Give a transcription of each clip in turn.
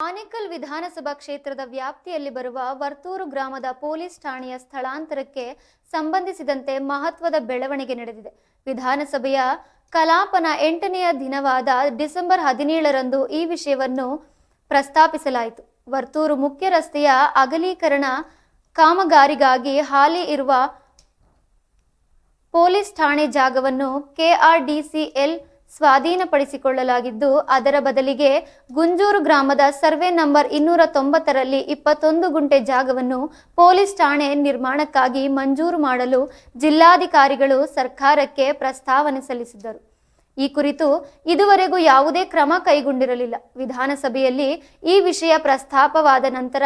ಆನೇಕಲ್ ವಿಧಾನಸಭಾ ಕ್ಷೇತ್ರದ ವ್ಯಾಪ್ತಿಯಲ್ಲಿ ಬರುವ ವರ್ತೂರು ಗ್ರಾಮದ ಪೊಲೀಸ್ ಠಾಣೆಯ ಸ್ಥಳಾಂತರಕ್ಕೆ ಸಂಬಂಧಿಸಿದಂತೆ ಮಹತ್ವದ ಬೆಳವಣಿಗೆ ನಡೆದಿದೆ. ವಿಧಾನಸಭೆಯ ಕಲಾಪನ ಎಂಟನೆಯ ದಿನವಾದ ಡಿಸೆಂಬರ್ ಹದಿನೇಳರಂದು ಈ ವಿಷಯವನ್ನು ಪ್ರಸ್ತಾಪಿಸಲಾಯಿತು. ವರ್ತೂರು ಮುಖ್ಯ ರಸ್ತೆಯ ಅಗಲೀಕರಣ ಕಾಮಗಾರಿಗಾಗಿ ಹಾಲಿ ಇರುವ ಪೊಲೀಸ್ ಠಾಣೆ ಜಾಗವನ್ನು ಕೆಆರ್ಡಿಸಿಎಲ್ ಸ್ವಾಧೀನಪಡಿಸಿಕೊಳ್ಳಲಾಗಿದ್ದು, ಅದರ ಬದಲಿಗೆ ಗುಂಜೂರು ಗ್ರಾಮದ ಸರ್ವೆ ನಂಬರ್ ಇನ್ನೂರ ತೊಂಬತ್ತರಲ್ಲಿ ಇಪ್ಪತ್ತೊಂದು ಗುಂಟೆ ಜಾಗವನ್ನು ಪೊಲೀಸ್ ಠಾಣೆ ನಿರ್ಮಾಣಕ್ಕಾಗಿ ಮಂಜೂರು ಮಾಡಲು ಜಿಲ್ಲಾಧಿಕಾರಿಗಳು ಸರ್ಕಾರಕ್ಕೆ ಪ್ರಸ್ತಾವನೆ ಸಲ್ಲಿಸಿದ್ದರು. ಈ ಕುರಿತು ಇದುವರೆಗೂ ಯಾವುದೇ ಕ್ರಮ ಕೈಗೊಂಡಿರಲಿಲ್ಲ. ವಿಧಾನಸಭೆಯಲ್ಲಿ ಈ ವಿಷಯ ಪ್ರಸ್ತಾಪವಾದ ನಂತರ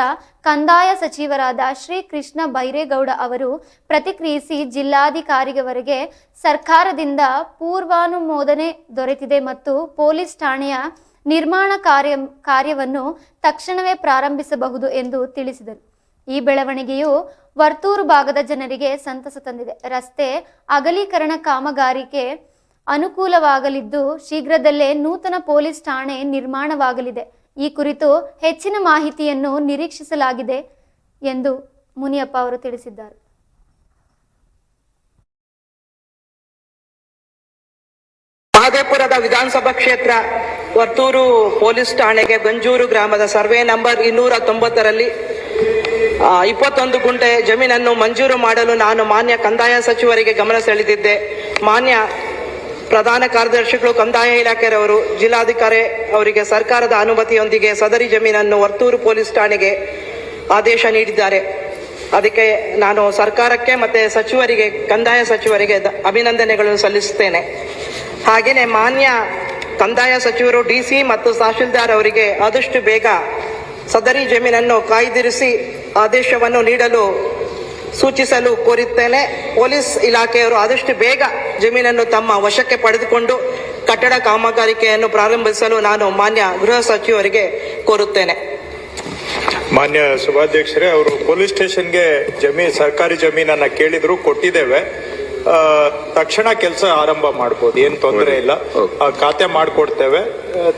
ಕಂದಾಯ ಸಚಿವರಾದ ಶ್ರೀ ಕೃಷ್ಣ ಬೈರೇಗೌಡ ಅವರು ಪ್ರತಿಕ್ರಿಯಿಸಿ ಜಿಲ್ಲಾಧಿಕಾರಿಯವರೆಗೆ ಸರ್ಕಾರದಿಂದ ಪೂರ್ವಾನುಮೋದನೆ ದೊರೆತಿದೆ ಮತ್ತು ಪೊಲೀಸ್ ಠಾಣೆಯ ನಿರ್ಮಾಣ ಕಾರ್ಯ, ಕಾರ್ಯವನ್ನು ತಕ್ಷಣವೇ ಪ್ರಾರಂಭಿಸಬಹುದು ಎಂದು ತಿಳಿಸಿದರು. ಈ ಬೆಳವಣಿಗೆಯು ವರ್ತೂರು ಭಾಗದ ಜನರಿಗೆ ಸಂತಸ ತಂದಿದೆ. ರಸ್ತೆ ಅಗಲೀಕರಣ ಕಾಮಗಾರಿಕೆ ಅನುಕೂಲವಾಗಲಿದ್ದು ಶೀಘ್ರದಲ್ಲೇ ನೂತನ ಪೊಲೀಸ್ ಠಾಣೆ ನಿರ್ಮಾಣವಾಗಲಿದೆ. ಈ ಕುರಿತು ಹೆಚ್ಚಿನ ಮಾಹಿತಿಯನ್ನು ನಿರೀಕ್ಷಿಸಲಾಗಿದೆ ಎಂದು ಮುನಿಯಪ್ಪ ಅವರು ತಿಳಿಸಿದ್ದಾರೆ. ಮಹಾದೇಪುರದ ವಿಧಾನಸಭಾ ಕ್ಷೇತ್ರ ವರ್ತೂರು ಪೊಲೀಸ್ ಠಾಣೆಗೆ ಗಂಜೂರು ಗ್ರಾಮದ ಸರ್ವೆ ನಂಬರ್ ಇನ್ನೂರ ತೊಂಬತ್ತರಲ್ಲಿ ಇಪ್ಪತ್ತೊಂದು ಗುಂಟೆ ಜಮೀನನ್ನು ಮಂಜೂರು ಮಾಡಲು ನಾನು ಮಾನ್ಯ ಕಂದಾಯ ಸಚಿವರಿಗೆ ಗಮನ ಸೆಳೆದಿದ್ದೆ. ಮಾನ್ಯ ಪ್ರಧಾನ ಕಾರ್ಯದರ್ಶಿಗಳು ಕಂದಾಯ ಇಲಾಖೆಯವರು, ಜಿಲ್ಲಾಧಿಕಾರಿ ಅವರಿಗೆ ಸರ್ಕಾರದ ಅನುಮತಿಯೊಂದಿಗೆ ಸದರಿ ಜಮೀನನ್ನು ವರ್ತೂರು ಪೊಲೀಸ್ ಠಾಣೆಗೆ ಆದೇಶ ನೀಡಿದ್ದಾರೆ. ಅದಕ್ಕೆ ನಾನು ಸರ್ಕಾರಕ್ಕೆ ಮತ್ತೆ ಸಚಿವರಿಗೆ, ಕಂದಾಯ ಸಚಿವರಿಗೆ ಅಭಿನಂದನೆಗಳನ್ನು ಸಲ್ಲಿಸುತ್ತೇನೆ. ಹಾಗೆಯೇ ಮಾನ್ಯ ಕಂದಾಯ ಸಚಿವರು, ಡಿ ಸಿ ಮತ್ತು ತಹಶೀಲ್ದಾರ್ ಅವರಿಗೆ ಆದಷ್ಟು ಬೇಗ ಸದರಿ ಜಮೀನನ್ನು ಕಾಯ್ದಿರಿಸಿ ಆದೇಶವನ್ನು ನೀಡಲು ಸೂಚಿಸಲು ಕೋರುತ್ತೇನೆ ಪೊಲೀಸ್ ಇಲಾಖೆಯವರು ಆದಷ್ಟು ಬೇಗ ಜಮೀನನ್ನು ತಮ್ಮ ವಶಕ್ಕೆ ಪಡೆದುಕೊಂಡು ಕಟ್ಟಡ ಕಾಮಗಾರಿಕೆಯನ್ನು ಪ್ರಾರಂಭಿಸಲು ನಾನು ಮಾನ್ಯ ಗೃಹ ಸಚಿವರಿಗೆ ಕೋರುತ್ತೇನೆ. ಮಾನ್ಯ ಸಭಾಧ್ಯಕ್ಷರೇ, ಅವರು ಪೊಲೀಸ್ ಸ್ಟೇಷನ್ಗೆ ಜಮೀನ್ ಸರ್ಕಾರಿ ಜಮೀನನ್ನ ಕೇಳಿದ್ರು, ಕೊಟ್ಟಿದ್ದೇವೆ. ತಕ್ಷಣ ಕೆಲಸ ಆರಂಭ ಮಾಡ್ಬೋದು ಏನು ತೊಂದರೆ ಇಲ್ಲ. ಆ, ಖಾತೆ ಮಾಡಿಕೊಡ್ತೇವೆ.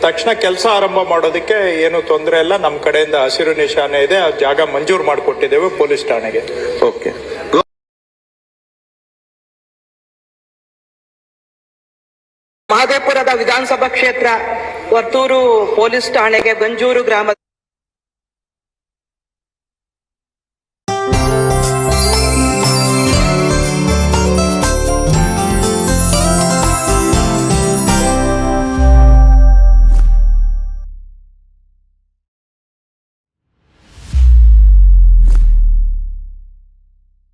ತಕ್ಷಣ ಕೆಲಸ ಆರಂಭ ಮಾಡೋದಕ್ಕೆ ಏನು ತೊಂದರೆ ಇಲ್ಲ. ನಮ್ಮ ಕಡೆಯಿಂದ ಹಸಿರು ನಿಶಾನೆ ಇದೆ. ಆ ಜಾಗ ಮಂಜೂರು ಮಾಡಿಕೊಟ್ಟಿದ್ದೇವೆ ಪೊಲೀಸ್ ಠಾಣೆಗೆ. ಓಕೆ. ಮಹದೇಪುರದ ವಿಧಾನಸಭಾ ಕ್ಷೇತ್ರ ವರ್ತೂರು ಪೊಲೀಸ್ ಠಾಣೆಗೆ ಗಂಜೂರು ಗ್ರಾಮ